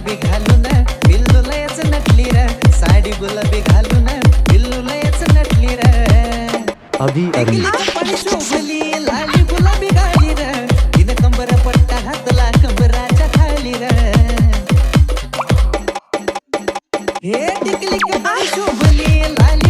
गुलाबी घालून पिल्लू लयच नटली र. साडी गुलाबी घालून पिल्लू लयच नटली र. अभी अभी गुलाबी गाली र. तिने कंबर पट्टा हातला कंबराच्या खाली र. हे टिकली कपाळी शोभली लाली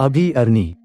अभि अर्नी.